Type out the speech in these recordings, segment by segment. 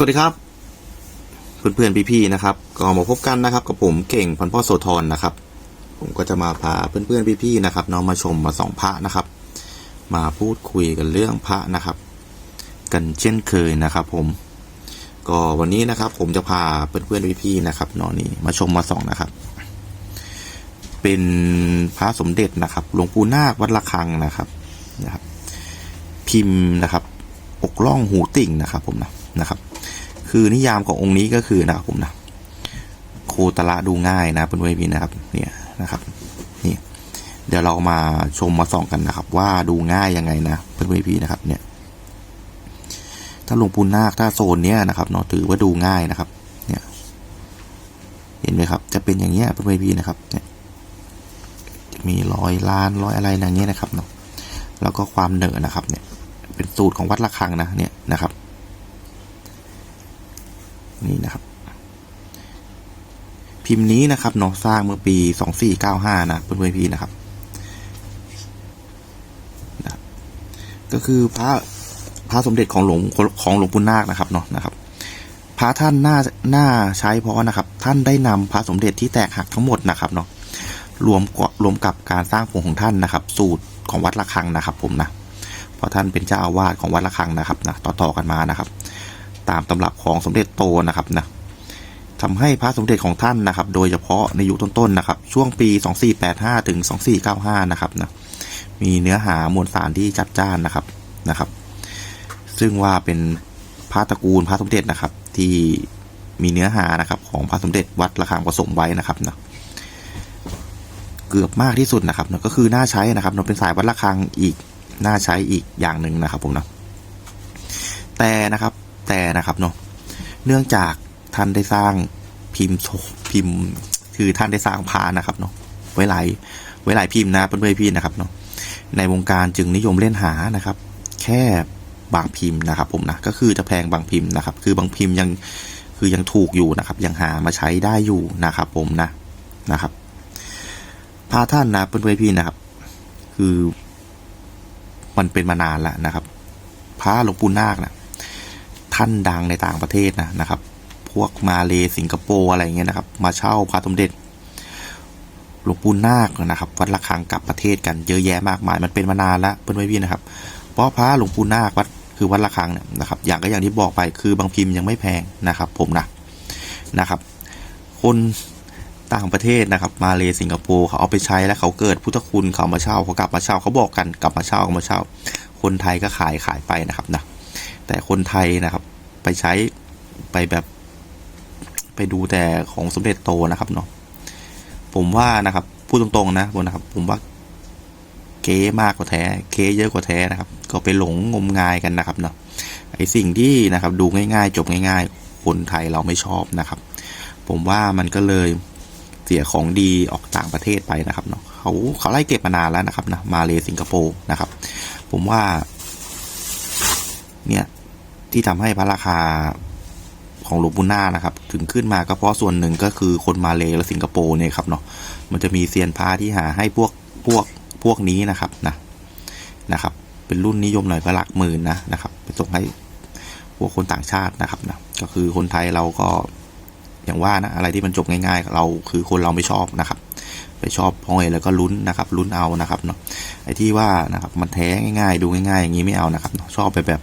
สวัสดีครับ เพื่อนๆพี่ๆนะครับ ก็มาพบกันนะครับ กับผมเก่งพันพ่อโสธรนะครับ ผมก็จะมาพาเพื่อนๆพี่ๆนะครับน้องมาชมมาส่องพระนะครับ มาพูดคุยกันเรื่องพระนะครับ กันเช่นเคยนะครับ ผม ก็วันนี้นะครับ ผมจะพาเพื่อนๆพี่ๆนะครับเนอนี่มาชมมาส่องนะครับ เป็นพระสมเด็จนะครับหลวงปู่นาควัดระฆังนะครับนะครับ พิมพ์นะครับ อกล่องหูติ่งนะครับ ผมนะนะครับ คือนิยามขององค์นี้ก็คือนะครับผมนะโคตระดูง่ายนะเพื่อนๆพี่นะครับเนี่ยนะครับนี่เดี๋ยวเรามาชมมาส่องกันนะครับ ว่าดูง่ายยังไงนะเพื่อนๆพี่นะครับ เนี่ย ถ้าหลวงปู่นาคถ้าโซนเนี้ยนะครับเนาะถือว่าดูง่ายนะครับ เนี่ย เห็นไหมครับ จะเป็นอย่างเงี้ยเพื่อนๆพี่นะครับ เนี่ยมีรอยลานรอยอะไรอย่างเงี้ยนะครับเนาะแล้วก็ความเหนอะนะครับ เนี่ย เป็นสูตรของวัดระฆังนะเนี่ยนะครับ นี่นะครับ พิมพ์นี้นะครับเนาะสร้างเมื่อปี2495นะเพื่อนๆพี่นะครับนะครับก็คือพระพระสมเด็จของหลวงของหลวงปู่นาคนะครับเนาะนะครับ พระท่านหน่าหน่าใช้เพราะว่านะครับ ท่านได้นำพระสมเด็จที่แตกหักทั้งหมดนะครับเนาะรวมรวมกับการสร้างผงของท่านนะครับ สูตรของวัดระฆังนะครับ ผมนะเพราะท่านเป็นเจ้าอาวาสของวัดระฆังนะครับนะต่อๆกันมานะครับ ตามตำรับของสมเด็จโตนะครับนะทำให้พระสมเด็จของท่านนะครับ โดยเฉพาะในยุคต้นๆนะครับ ช่วงปี 2485 ถึง 2495 นะครับนะมีเนื้อหามวลสารที่จัดจ้านนะครับนะครับ ซึ่งว่าเป็นพระตระกูลพระสมเด็จนะครับ ที่มีเนื้อหานะครับของพระสมเด็จวัดระฆังผสมไว้นะครับนะเกือบมากที่สุดนะครับนะก็คือน่าใช้นะครับเราเป็นสายวัดระฆังอีกน่าใช้อีกอย่างหนึ่งนะครับผมนะแต่นะครับ แต่นะครับเนาะเนื่องจากท่านได้สร้างพิมพ์โชพิมพ์ คือท่านได้สร้างพานะครับเนาะไว้หลายไว้หลายพิมพ์นะเพื่อนๆพี่นะครับเนาะในวงการจึงนิยมเล่นหานะครับ แค่บางพิมพ์นะครับ ผมนะก็คือจะแพงบางพิมพ์นะครับ คือบางพิมพ์ยังคือยังถูกอยู่นะครับ ยังหามาใช้ได้อยู่นะครับ ผมนะนะครับพาท่านนะเพื่อนๆพี่นะครับ คือมันเป็นมานานแล้วนะครับพระหลวงปู่นาคนะ ท่านดังในต่างประเทศนะนะครับ พวกมาเลสิงคโปร์อะไรเงี้ยนะครับ มาเช่าพระสมเด็จหลวงปู่นาคนะครับวัดระฆังกลับประเทศกันเยอะแยะมากมาย มันเป็นมานานแล้วเพื่อนพี่นะครับ เพราะพระหลวงปู่นาควัดคือวัดระฆังเนี่ยนะครับอย่างก็อย่างที่บอกไปคือบางพิมพ์ยังไม่แพงนะครับ ผมนะนะครับ คนต่างประเทศนะครับ มาเลสิงคโปร์เขาเอาไปใช้แล้วเขาเกิดพุทธคุณเขามาเช่าเขากลับมาเช่าเขาบอกกันกลับมาเช่าเขามาเช่า คนไทยก็ขายขายไปนะครับนะแต่คนไทยนะครับ ไปใช้ไปแบบไปดูแต่ของสมเด็จโตนะครับเนาะผมว่านะครับพูดตรงๆนะผมนะครับ ผมว่าเก๊มากกว่าแท้เก๊เยอะกว่าแท้นะครับ ก็ไปหลงงมงายกันนะครับเนาะไอสิ่งที่นะครับดูง่ายๆ จบง่าย ๆ คนไทยเราไม่ชอบนะครับ ผมว่ามันก็เลยเสียของดีออกต่างประเทศไปนะครับเนาะเขาเขาไล่เก็บมานานแล้วนะครับนะมาเลสิงคโปร์นะครับ ผมว่า เนี่ย ที่ทำให้พระราคาของหลวงปู่นานะครับ ถึงขึ้นมาก็เพราะส่วนหนึ่งก็คือคนมาเลและสิงคโปร์เนี่ยครับเนาะมันจะมีเซียนพระที่หาให้พวกพวกพวกนี้นะครับนะนะครับ เป็นรุ่นนิยมหน่อยก็หลักหมื่นนะนะครับ ไปส่งให้พวกคนต่างชาตินะครับนะก็คือคนไทยเราก็อย่างว่านะอะไรที่มันจบง่ายๆ เราคือคนเราไม่ชอบนะครับ ไปชอบห้อยแล้วก็ลุ้นนะครับลุ้นเอานะครับเนาะไอ้ที่ว่านะครับมันแท้ง่ายๆ ดูง่ายๆอย่างนี้ไม่เอานะครับชอบไปแบบ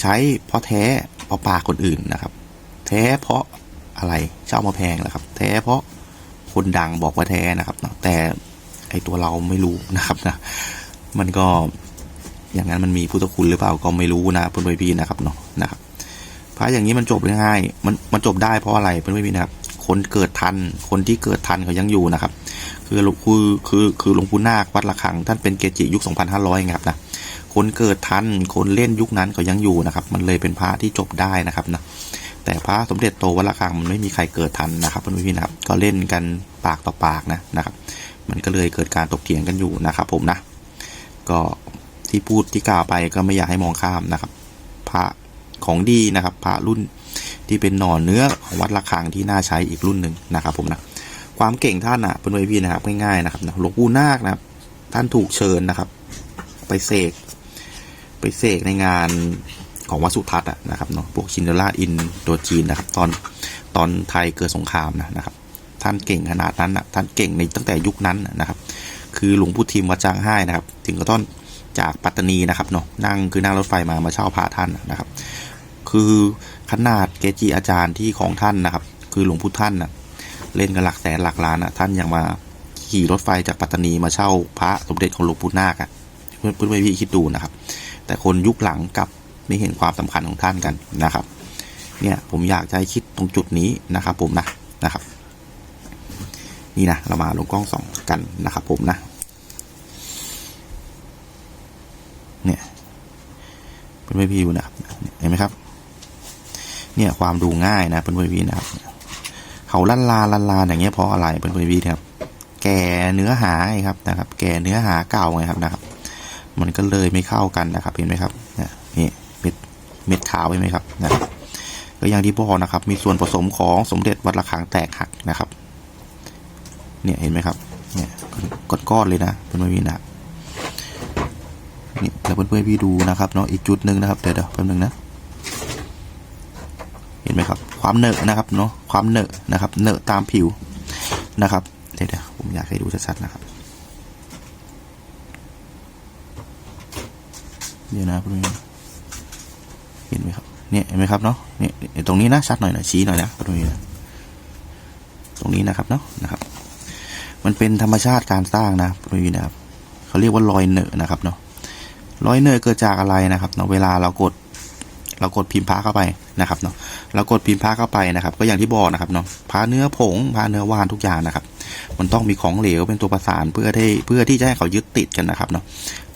ใช้เพราะแท้เพราะปากคนอื่นนะครับ แท้เพราะอะไรเช่ามาแพงนะครับ แท้เพราะคนดังบอกว่าแท้นะครับเนาะแต่ไอตัวเราไม่รู้นะครับนะมันก็อย่างนั้นมันมีพุทธคุณหรือเปล่าก็ไม่รู้นะเพื่อนพี่นะครับเนาะนะครับพระอย่างนี้มันจบง่ายๆมันมันจบได้เพราะอะไรเพื่อนพี่นะครับ คนเกิดทันคนที่เกิดทันเขายังอยู่นะครับ คือคือคือคือหลวงปู่นาควัดระฆังท่านเป็นเกจิยุค 2,500ครับนะ คนเกิดทัน คนเล่นยุคนั้นก็ยังอยู่นะครับ มันเลยเป็นพระที่จบได้นะครับนะ แต่พระสมเด็จโตวัดระฆังมันไม่มีใครเกิดทันนะครับพื่อนๆนะครับ ก็เล่นกันปากต่อปากนะนะครับ มันก็เลยเกิดการตกเถียงกันอยู่นะครับ ผมนะ ก็ที่พูดที่กล่าวไปก็ไม่อยากให้มองข้ามนะครับ พระของดีนะครับ พระรุ่นที่เป็นหน่อเนื้อของวัดระฆังที่น่าใช้อีกรุ่นหนึ่งนะครับ ผมนะความเก่งท่านอะเป็นไวพี่นะครับง่ายๆนะครับหลวงปู่นาคนะครับ ท่านถูกเชิญนะครับ ไปเสก เสกในงานของวัสุทัศน์นะครับเนาะพวกชินเดร่าอินตัวจีนนะครับตอนตอนไทยเกิดสงครามนะนะครับ ท่านเก่งขนาดนั้นนะท่านเก่งในตั้งแต่ยุคนั้นนะครับ คือหลวงพุทิมวัดจางไห้นะครับ ถึงก็ต้องจากปัตตานีนะครับเนาะนั่งคือนั่งรถไฟมามาเช่าพระท่านนะครับ คือขนาดเกจิอาจารย์ที่ของท่านนะครับ คือหลวงพุทธท่านนะเล่นกันหลักแสนหลักล้านนะท่านยังมาขี่รถไฟจากปัตตานีมาเช่าพระสมเด็จของหลวงปู่นาคอะเพื่อนเพื่อนพี่คิดดูนะครับ แต่คนยุคหลังกับไม่เห็นความสำคัญของท่านกันนะครับ เนี่ยผมอยากจะให้คิดตรงจุดนี้นะครับ ผมนะนะครับ นี่นะเรามาลงกล้องสองกันนะครับ ผมนะ เนี่ยเป็นเพื่อนพี่นะครับเห็นไหมครับ เนี่ยความดูง่ายนะเป็นเพื่อนพี่นะครับเขาลันลาลันลาอย่างเงี้ยเพราะอะไรเป็นเพื่อนพี่นะครับ แก่เนื้อหาไงครับนะครับ แก่เนื้อหาเก่าไงครับนะครับ มันก็เลยไม่เข้ากันนะครับเห็นไหมครับนี่เม็ดเม็ดขาวเห็นไหมครับนะครับก็อย่างที่บอกนะครับ มีส่วนผสมของสมเด็จวัดระฆังแตกหักนะครับ เนี่ยเห็นไหมครับ เนี่ยก้อนๆเลยนะเพื่อนๆพี่นะนี่แล้วเพื่อนๆพี่ดูนะครับเนาะอีกจุดหนึ่งนะครับเดี๋ยวเดี๋ยวแป๊บนึงนะ เห็นไหมครับ ความเนอะนะครับเนาะความเนอะนะครับ เนอะตามผิวนะครับเดี๋ยวเดี๋ยวผมอยากให้ดูชัดๆนะครับ เดี๋ยวนะพื่เห็นไหมครับเนี่ยเห็นไหมครับเนาะเนี่ยตรงนี้นะชัดหน่อยนะชี้หน่อยนะเพื่อนๆนะตรงนี้นะครับเนาะนะครับ มันเป็นธรรมชาติการสร้างนะพื่อนๆนะครับเขาเรียกว่ารอยเนอนะครับเนาะรอยเนอเกิดจากอะไรนะครับเนาะเวลาเรากด เรากดพิมพ์พระเข้าไปนะครับเนาะเรากดพิมพ์พระเข้าไปนะครับ ก็อย่างที่บอกนะครับเนาะพระเนื้อผงพระเนื้อวานทุกอย่างนะครับ มันต้องมีของเหลวเป็นตัวประสานเพื่อที่เพื่อที่จะให้เขายึดติดกันนะครับเนาะ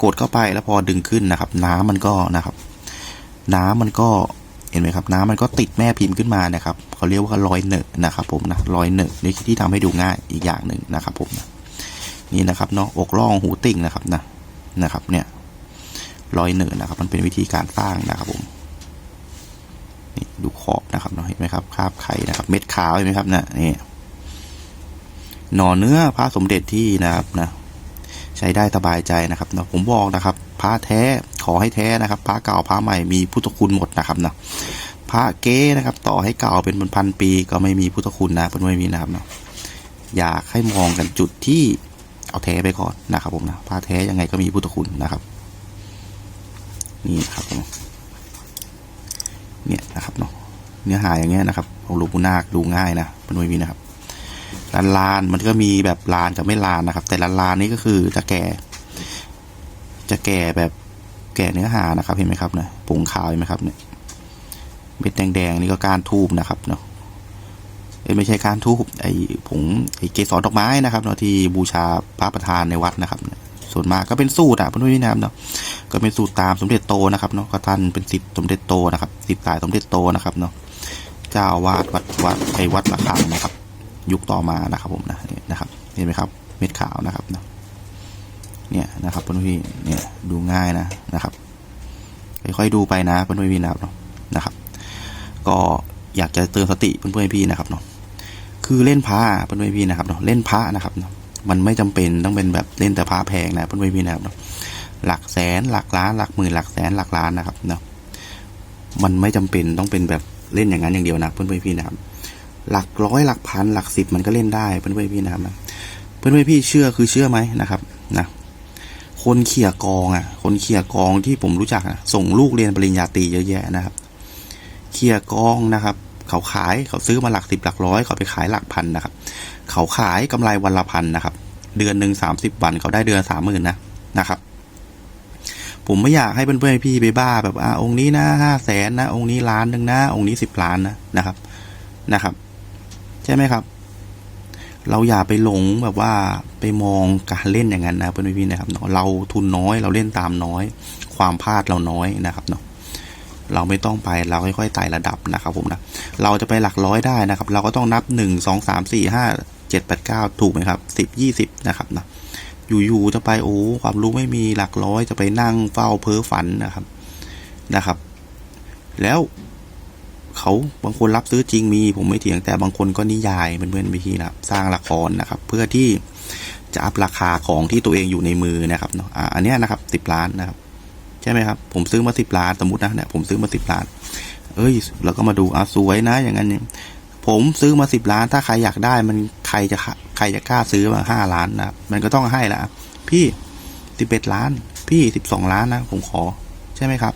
กดเข้าไปแล้วพอดึงขึ้นนะครับ น้ำมันก็นะครับ น้ำมันก็เห็นไหมครับ น้ำมันก็ติดแม่พิมพ์ขึ้นมานะครับเขาเรียกว่ารอยเนอะนะครับ ผมนะรอยเนอะนี่ที่ทำให้ดูง่ายอีกอย่างหนึ่งนะครับ ผมนะนี่นะครับเนาะอกล่องหูติ่งนะครับนะนะครับ เนี่ยรอยเนอะนะครับ มันเป็นวิธีการสร้างนะครับ ผมนี่ดูขอบนะครับเนาะเห็นไหมครับคราบไข่นะครับ เม็ดขาวเห็นไหมครับนะนี่ หน่อเนื้อพระสมเด็จที่นะครับนะใช้ได้สบายใจนะครับเนาะผมบอกนะครับพระแท้ขอให้แท้นะครับพระเก่าพระใหม่มีพุทธคุณหมดนะครับเนาะพระเก๊นะครับ ต่อให้เก่าเป็นพันปีก็ไม่มีพุทธคุณนะเป็นไม่มีนะครับเนาะอยากให้มองกันจุดที่เอาแท้ไปก่อนนะครับผมนะพระแท้ยังไงก็มีพุทธคุณนะครับนี่นะครับผมเนี่ยนะครับเนาะเนื้อหาอย่างเงี้ยนะครับของหลวงปู่นาคดูง่ายนะเป็นไม่มีนะครับ ลานลานมันก็มีแบบลานกับไม่ลานนะครับ แต่ลานลานนี่ก็คือจะแก่ จะแก่แบบแก่เนื้อหานะครับเห็นไหมครับเนี่ยผงขาวเห็นไหมครับเนี่ยเม็ดแดงๆนี่ก็การทูบนะครับเนาะไม่ใช่การทูบไอ้ผงไอ้เกสรดอกไม้นะครับเนาะที่บูชาพระประธานในวัดนะครับ ส่วนมากก็เป็นสูตรอะพื่อนๆนะครับเนาะก็เป็นสูตรตามสมเด็จโตนะครับเนาะก็ท่านเป็นสิทธิสมเด็จโตนะครับสิทธิสายสมเด็จโตนะครับเนาะเจ้าอาวาดวัดวัดไอ้วัดระฆังนะครับ ยุคต่อมานะครับผมนะเนี่นะครับ เห็นไหมครับ เม็ดขาวนะครับเนาะเนี่ยนะครับเพื่อนพี่เนี่ยดูง่ายนะนะครับค่อยๆดูไปนะเพื่อนพี่นะครับเนาะนะครับ ก็อยากจะเตือนสติเพื่อนๆพี่นะครับเนาะคือเล่นพระเพื่อนๆพี่นะครับเนาะเล่นพระนะครับเนาะมันไม่จำเป็นต้องเป็นแบบเล่นแต่พระแพงนะเพื่อนๆพี่นะครับเนาะหลักแสนหลักล้านหลักหมื่นหลักแสนหลักล้านนะครับเนาะมันไม่จำเป็นต้องเป็นแบบเล่นอย่างนั้นอย่างเดียวนะเพื่อนๆพี่นะครับ หลักร้อยหลักพันหลักสิบมันก็เล่นได้เพื่อนเพื่อนพี่นะครับเพื่อนเพื่อนพี่เชื่อคือเชื่อไหมนะครับนะคนเขี่ยกองอะ คนเขี่ยกองที่ผมรู้จักอะส่งลูกเรียนปริญญาตรีเยอะแยะนะครับเขี่ยกองนะครับ เขาขายเขาซื้อมาหลักสิบหลักร้อยเขาไปขายหลักพันนะครับ เขาขายกำไรวันละพันนะครับ เดือนหนึ่งสามสิบวันเขาได้เดือนสามหมื่นนะนะครับ ผมไม่อยากให้เพื่อนๆพี่ไปบ้าแบบอ่าองค์นี้นะห้าแสนนะองค์นี้ล้านหนึ่งนะองค์นี้สิบล้านนะนะครับนะครับ ใช่ไหมครับ เราอย่าไปหลงแบบว่าไปมองการเล่นอย่างนั้นนะเพื่อนพี่นะครับเนาะเราทุนน้อยเราเล่นตามน้อย ความพลาดเราน้อยนะครับเนาะเราไม่ต้องไปเราค่อยๆไต่ระดับนะครับผมนะเราจะไปหลักร้อยได้นะครับ เราก็ต้องนับหนึ่งสองสามสี่ห้าเจ็ดแปดเก้าถูกไหมครับสิบยี่สิบนะครับนะอยู่ๆจะไปโอ้ความรู้ไม่มีหลักร้อยจะไปนั่งเฝ้าเพ้อฝันนะครับนะครับ แล้ว เขาบางคนรับซื้อจริงมี ผมไม่เถียงแต่บางคนก็นิยายเพื่อนๆวิธีนะครับ สร้างละครนะครับ เพื่อที่จะอัพราคาของที่ตัวเองอยู่ในมือนะครับเนาะอันนี้นะครับสิบล้านนะครับ ใช่ไหมครับ ผมซื้อมาสิบล้านสมมตินะเนี่ยผมซื้อมาสิบล้าน เอ้ยเราก็มาดูอะสวยนะ อย่างนั้นเนี่ยผมซื้อมาสิบล้าน ถ้าใครอยากได้มันใครจะใครจะกล้าซื้อมาห้าล้านนะมันก็ต้องให้ละพี่สิบเอ็ดล้าน พี่สิบสองล้านนะผมขอ ใช่ไหมครับ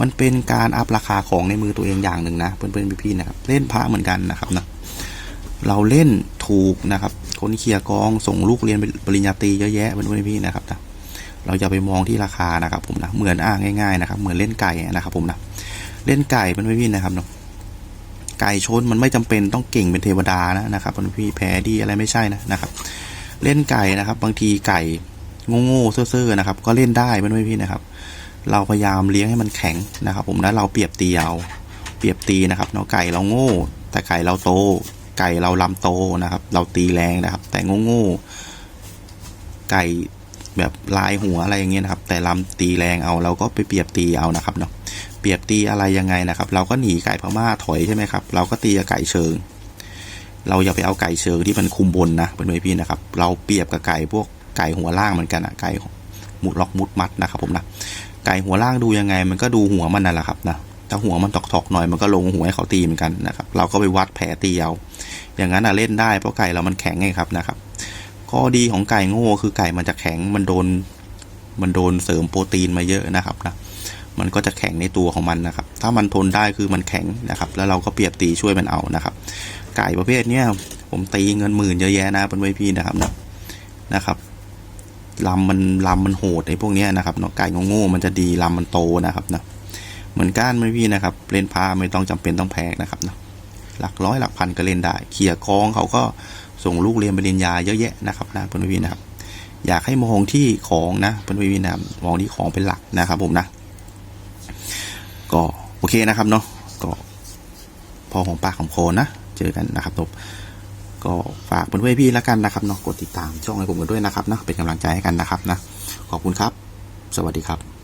มันเป็นการอัพราคาของในมือตัวเองอย่างหนึ่งนะเพื่อนๆพี่ๆนะครับเล่นพระเหมือนกันนะครับนะเราเล่นถูกนะครับ คนเคลียร์กองส่งลูกเรียนปริญญาตรีเยอะแยะเพื่อนๆพี่ๆนะครับนะเราจะไปมองที่ราคานะครับ ผมนะเหมือนอ่างง่ายๆนะครับ เหมือนเล่นไก่นะครับ ผมนะเล่นไก่เพื่อนๆพี่นะครับเนาะไก่ชนมันไม่จำเป็นต้องเก่งเป็นเทวดานะนะครับเพื่อนๆพี่แพ้ดีอะไรไม่ใช่นะนะครับ เล่นไก่นะครับ บางทีไก่โง่ๆเซ่อๆนะครับ ก็เล่นได้เพื่อนๆพี่นะครับ เราพยายามเลี้ยงให้มันแข็งนะครับ ผมแล้วเราเปรียบตีเอาเปรียบตีนะครับเนาะไก่เราโง่ แต่ไก่เราโต ไก่เราลำโตนะครับ เราตีแรงนะครับ แต่โง่โง่ไก่แบบลายหัวอะไรอย่างเงี้ยนะครับ แต่ลำตีแรงเอาเราก็ไปเปรียบตีเอานะครับเนาะเปรียบตีอะไรยังไงนะครับ เราก็หนีไก่พม่าถอยใช่ไหมครับ เราก็ตีกับไก่เชิง เราอย่าไปเอาไก่เชิงที่มันคุมบนนะเป็นไพี่นะครับ เราเปรียบกับไก่พวกไก่หัวล่างเหมือนกันอะไก่หมุดล็อกมุดมัดนะครับ ผมนะ ไก่หัวล่างดูยังไง มันก็ดูหัวมันนั่นแหละครับนะถ้าหัวมันตอกๆหน่อยมันก็ลงหัวให้เขาตีเหมือนกันนะครับ เราก็ไปวัดแผลตีเอาอย่างนั้นอะเล่นได้เพราะไก่เรามันแข็งไงครับนะครับข้อดีของไก่โง่คือไก่มันจะแข็งมันโดน มันโดนเสริมโปรตีนมาเยอะนะครับนะมันก็จะแข็งในตัวของมันนะครับ ถ้ามันทนได้คือมันแข็งนะครับ แล้วเราก็เปรียบตีช่วยมันเอานะครับ ไก่ประเภทเนี้ยผมตีเงินหมื่นเยอะแยะนะเป็นไว้พี่นะครับนะนะครับ ลำมันลำมันโหดไอ้พวกเนี้ยนะครับเนาะไก่โง่ๆมันจะดีลำมันโตนะครับเนาะเหมือนก้านไม่พี่นะครับ เล่นพาไม่ต้องจำเป็นต้องแพงนะครับเนาะหลักร้อยหลักพันก็เล่นได้เขี่ยคล้องเขาก็ส่งลูกเรียนปริญญาเยอะแยะนะครับนะเพื่อนพี่นะครับ อยากให้มองที่ของนะเพื่อนพี่นะครับมองที่ของเป็นหลักนะครับผมนะ ก็โอเคนะครับเนาะก็พอของปากของโคนนะ เจอกันนะครับผม ก็ฝากเพื่อนๆพี่แล้วกันนะครับเนาะกดติดตามช่องให้ผมกันด้วยนะครับนะเป็นกำลังใจให้กันนะครับนะขอบคุณครับ สวัสดีครับ